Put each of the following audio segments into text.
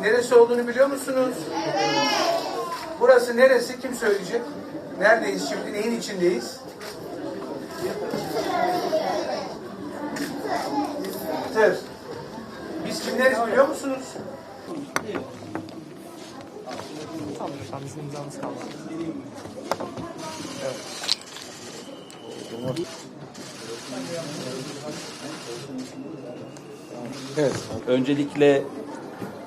Neresi olduğunu biliyor musunuz? Burası neresi? Kim söyleyecek? Neredeyiz şimdi? Neyin içindeyiz? Tır. Biz kimleriz biliyor musunuz? Bizim imzamız kaldı. Öncelikle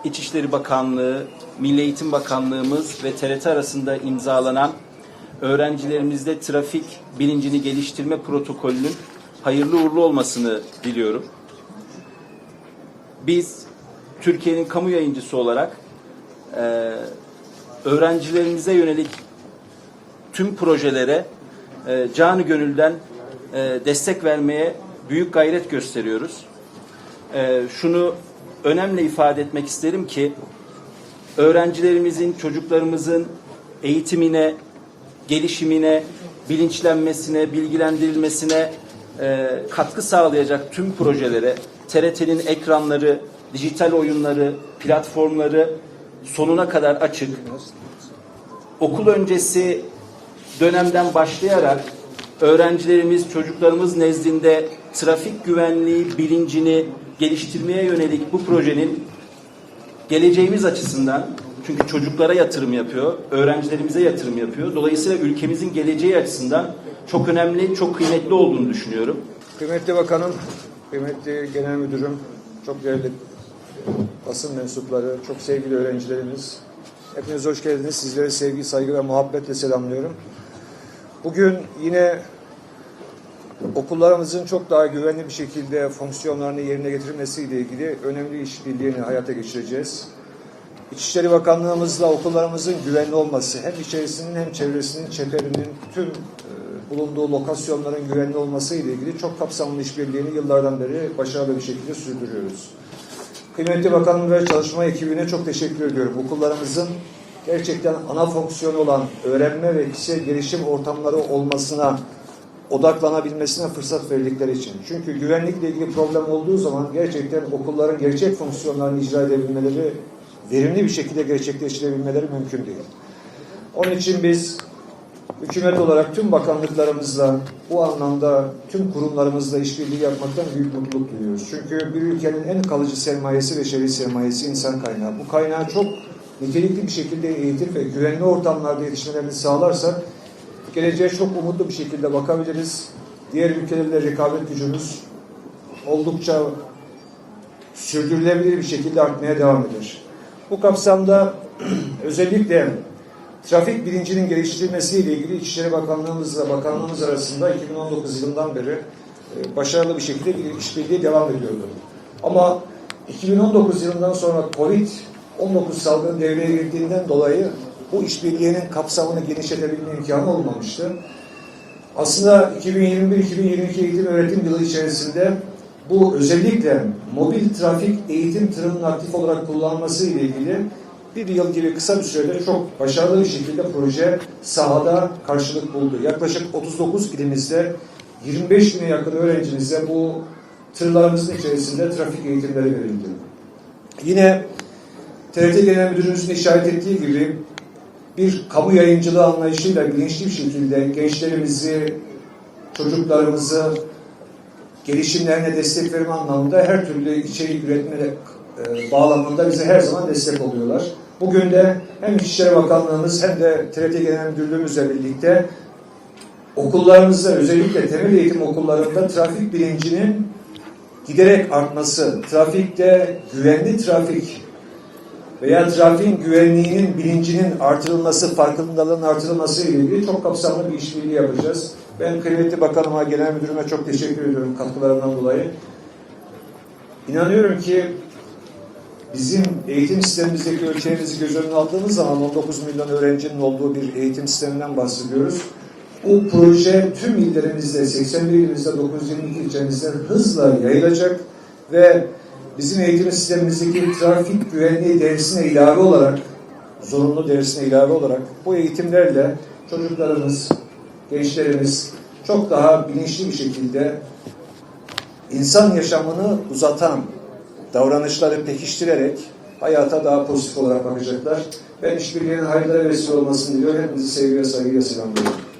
İçişleri Bakanlığı, Milli Eğitim Bakanlığımız ve TRT arasında imzalanan öğrencilerimizde trafik bilincini geliştirme protokolünün hayırlı uğurlu olmasını diliyorum. Biz Türkiye'nin kamu yayıncısı olarak eee, öğrencilerimize yönelik tüm projelere e, canı gönülden e, destek vermeye büyük gayret gösteriyoruz. E, şunu önemli ifade etmek isterim ki öğrencilerimizin, çocuklarımızın eğitimine, gelişimine, bilinçlenmesine, bilgilendirilmesine e, katkı sağlayacak tüm projelere TRT'nin ekranları, dijital oyunları, platformları sonuna kadar açık. Okul öncesi dönemden başlayarak öğrencilerimiz, çocuklarımız nezdinde trafik güvenliği bilincini geliştirmeye yönelik bu projenin geleceğimiz açısından çünkü çocuklara yatırım yapıyor, öğrencilerimize yatırım yapıyor. Dolayısıyla ülkemizin geleceği açısından çok önemli, çok kıymetli olduğunu düşünüyorum. Kıymetli Bakanım, kıymetli Genel Müdürüm, çok değerli basın mensupları, çok sevgili öğrencilerimiz. Hepiniz hoş geldiniz. Sizlere sevgi, saygı ve muhabbetle selamlıyorum. Bugün yine okullarımızın çok daha güvenli bir şekilde fonksiyonlarını yerine getirmesiyle ilgili önemli işbirliğini hayata geçireceğiz. İçişleri Bakanlığımızla okullarımızın güvenli olması, hem içerisinin hem çevresinin, çeperinin, tüm e, bulunduğu lokasyonların güvenli olması ile ilgili çok kapsamlı işbirliğini yıllardan beri başarılı bir şekilde sürdürüyoruz. Kıymetli Bakanım ve çalışma ekibine çok teşekkür ediyorum. Okullarımızın gerçekten ana fonksiyonu olan öğrenme ve kişisel gelişim ortamları olmasına odaklanabilmesine fırsat verdikleri için. Çünkü güvenlikle ilgili problem olduğu zaman gerçekten okulların gerçek fonksiyonlarını icra edebilmeleri, verimli bir şekilde gerçekleştirebilmeleri mümkün değil. Onun için biz hükümet olarak tüm bakanlıklarımızla bu anlamda tüm kurumlarımızla işbirliği yapmaktan büyük mutluluk duyuyoruz. Çünkü bir ülkenin en kalıcı sermayesi ve şerif sermayesi insan kaynağı. Bu kaynağı çok nitelikli bir şekilde eğitir ve güvenli ortamlarda yetişmelerini sağlarsak geleceğe çok umutlu bir şekilde bakabiliriz. Diğer ülkelerle rekabet gücümüz oldukça sürdürülebilir bir şekilde artmaya devam eder. Bu kapsamda özellikle trafik bilincinin geliştirilmesiyle ilgili İçişleri Bakanlığımızla bakanlığımız arasında 2019 yılından beri e, başarılı bir şekilde bir işbirliği devam ediyordu. Ama 2019 yılından sonra Covid-19 salgını devreye girdiğinden dolayı bu işbirliğinin kapsamını genişletebilme imkanı olmamıştı. Aslında 2021-2022 eğitim öğretim yılı içerisinde bu özellikle mobil trafik eğitim tırının aktif olarak kullanması ile ilgili bir yıl gibi kısa bir sürede çok başarılı bir şekilde proje sahada karşılık buldu. Yaklaşık 39 ilimizde 25 bine yakın öğrencimize bu tırlarımızın içerisinde trafik eğitimleri verildi. Yine TRT Genel Müdürümüzün işaret ettiği gibi bir kamu yayıncılığı anlayışıyla bilinçli bir şekilde gençlerimizi, çocuklarımızı gelişimlerine destek verme anlamında her türlü içerik üretme e, bağlamında bize her zaman destek oluyorlar. Bugün de hem İçişleri Bakanlığımız hem de TRT Genel Müdürlüğümüzle birlikte okullarımızda özellikle temel eğitim okullarında trafik bilincinin giderek artması, trafikte güvenli trafik veya trafiğin güvenliğinin bilincinin artırılması, farkındalığın artırılması ile ilgili çok kapsamlı bir işbirliği yapacağız. Ben kıymetli bakanıma, genel müdürüme çok teşekkür ediyorum katkılarından dolayı. İnanıyorum ki bizim eğitim sistemimizdeki ölçeğimizi göz önüne aldığımız zaman 19 milyon öğrencinin olduğu bir eğitim sisteminden bahsediyoruz. Bu proje tüm illerimizde, 81 ilimizde, 922 ilçemizde hızla yayılacak ve bizim eğitim sistemimizdeki trafik güvenliği dersine ilave olarak, zorunlu dersine ilave olarak bu eğitimlerle çocuklarımız, gençlerimiz çok daha bilinçli bir şekilde insan yaşamını uzatan davranışları pekiştirerek hayata daha pozitif olarak bakacaklar. Ben işbirliğinin hayırlara vesile olmasını diliyorum. Hepinizi sevgiyle saygıyla selamlıyorum.